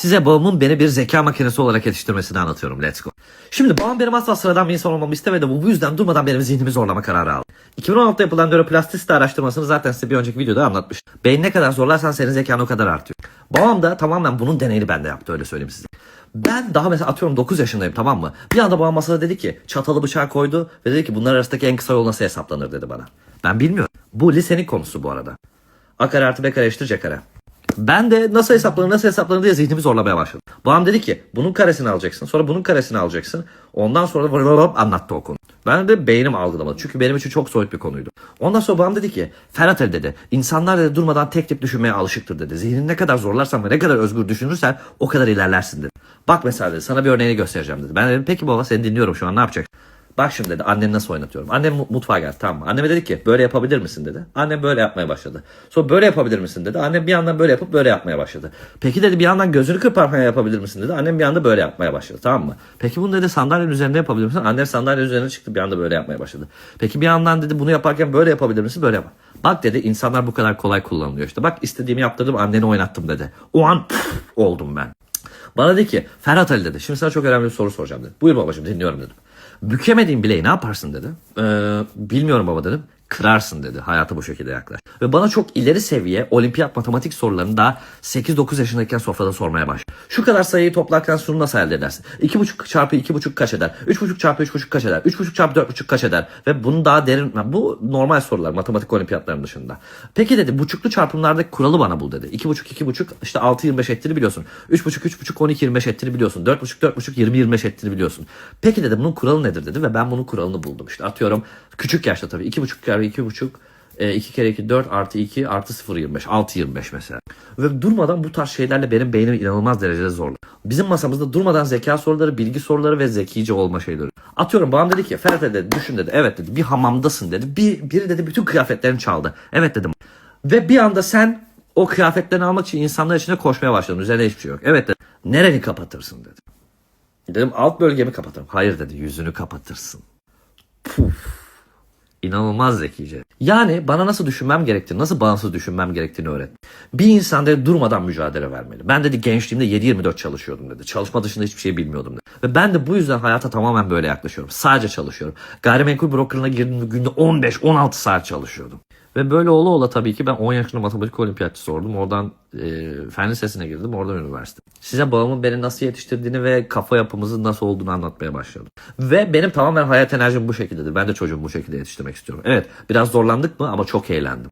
Size babamın beni bir zeka makinesi olarak yetiştirmesini anlatıyorum. Let's go. Şimdi babam benim asla sıradan bir insan olmamı istemedi. Bu bu yüzden durmadan benim zihnimi zorlama kararı aldı. 2016'da yapılan nöroplastisite araştırmasını zaten size bir önceki videoda anlatmıştım. Beyin ne kadar zorlarsan senin zekan o kadar artıyor. Babam da tamamen bunun deneyini bende yaptı öyle söyleyeyim size. Ben daha mesela atıyorum 9 yaşındayım tamam mı? Bir anda babam masada dedi ki çatalı bıçağı koydu ve dedi ki bunlar arasındaki en kısa yol nasıl hesaplanır dedi bana. Ben bilmiyorum. Bu lisenin konusu bu arada. A kare artı B kare eşittir C kare. Ben de nasıl hesaplanır nasıl hesaplanır diye zihnimi zorlamaya başladım. Babam dedi ki bunun karesini alacaksın sonra bunun karesini alacaksın. Ondan sonra da anlattı o konu. Ben de beynim algılamadı. Çünkü benim için çok soyut bir konuydu. Ondan sonra babam dedi ki Ferhat Ali dedi insanlar dedi durmadan tek tip düşünmeye alışıktır dedi. Zihnini ne kadar zorlarsan ve ne kadar özgür düşünürsen o kadar ilerlersin dedi. Bak mesela dedi sana bir örneğini göstereceğim dedi. Ben dedim peki baba seni dinliyorum şu an ne yapacaksın? Bak şimdi dedi anneni nasıl oynatıyorum. Annem mu- mutfağa geldi tamam mı? Anneme dedi ki böyle yapabilir misin dedi. Annem böyle yapmaya başladı. Sonra böyle yapabilir misin dedi. Annem bir yandan böyle yapıp böyle yapmaya başladı. Peki dedi bir yandan gözünü kırparmaya yapabilir misin dedi. Annem bir anda böyle yapmaya başladı tamam mı? Peki bunu dedi sandalyenin üzerinde yapabilir misin? Annem sandalyenin üzerine çıktı bir anda böyle yapmaya başladı. Peki bir yandan dedi bunu yaparken böyle yapabilir misin? Böyle yap. Bak dedi insanlar bu kadar kolay kullanılıyor işte. Bak istediğimi yaptırdım anneni oynattım dedi. O an püf, oldum ben. Bana dedi ki Ferhat Ali dedi. Şimdi sana çok önemli bir soru soracağım dedi. Buyur babacığım dinliyorum dedim. Bükemediğin bileği ne yaparsın dedi. Ee, bilmiyorum baba dedim. Kırarsın dedi. Hayata bu şekilde yaklaş. Ve bana çok ileri seviye olimpiyat matematik sorularını daha 8-9 yaşındayken sofrada sormaya başladı. Şu kadar sayıyı toplarken şunu nasıl elde edersin? 2,5 çarpı 2,5 kaç eder? 3,5 çarpı 3,5 kaç eder? 3,5 çarpı 4,5 kaç eder? Ve bunu daha derin... Bu normal sorular matematik olimpiyatlarının dışında. Peki dedi buçuklu çarpımlardaki kuralı bana bul dedi. 2,5 2,5 işte 6 25 ettiğini biliyorsun. 3,5 3,5 12 25 ettiğini biliyorsun. 4,5 4,5 20 25 ettiğini biliyorsun. Peki dedi bunun kuralı nedir dedi ve ben bunun kuralını buldum. İşte atıyorum küçük yaşta tabii 2,5 kere 2,5 e, 2 kere 2 4 artı 2 artı 0 25 6 25 mesela. Ve durmadan bu tarz şeylerle benim beynim inanılmaz derecede zorlu. Bizim masamızda durmadan zeka soruları, bilgi soruları ve zekice olma şeyleri. Atıyorum babam dedi ki Ferhat dedi düşün dedi. Evet dedi bir hamamdasın dedi. Bir, biri dedi bütün kıyafetlerini çaldı. Evet dedim. Ve bir anda sen o kıyafetlerini almak için insanlar içinde koşmaya başladın. Üzerine hiçbir şey yok. Evet dedi. Nereni kapatırsın dedi. Dedim alt bölgemi kapatırım. Hayır dedi yüzünü kapatırsın. Puf. İnanılmaz zekice. Yani bana nasıl düşünmem gerektiğini, nasıl bağımsız düşünmem gerektiğini öğretti. Bir insan dedi durmadan mücadele vermeli. Ben dedi gençliğimde 7-24 çalışıyordum dedi. Çalışma dışında hiçbir şey bilmiyordum dedi. Ve ben de bu yüzden hayata tamamen böyle yaklaşıyorum. Sadece çalışıyorum. Gayrimenkul brokerına girdiğimde günde 15-16 saat çalışıyordum. Ve böyle ola ola tabii ki ben 10 yaşında matematik olimpiyatçısı oldum. Oradan e, fen lisesine girdim. Oradan üniversite. Size babamın beni nasıl yetiştirdiğini ve kafa yapımızın nasıl olduğunu anlatmaya başladım. Ve benim tamamen hayat enerjim bu şekildedir. Ben de çocuğumu bu şekilde yetiştirmek istiyorum. Evet biraz zorlandık mı ama çok eğlendim.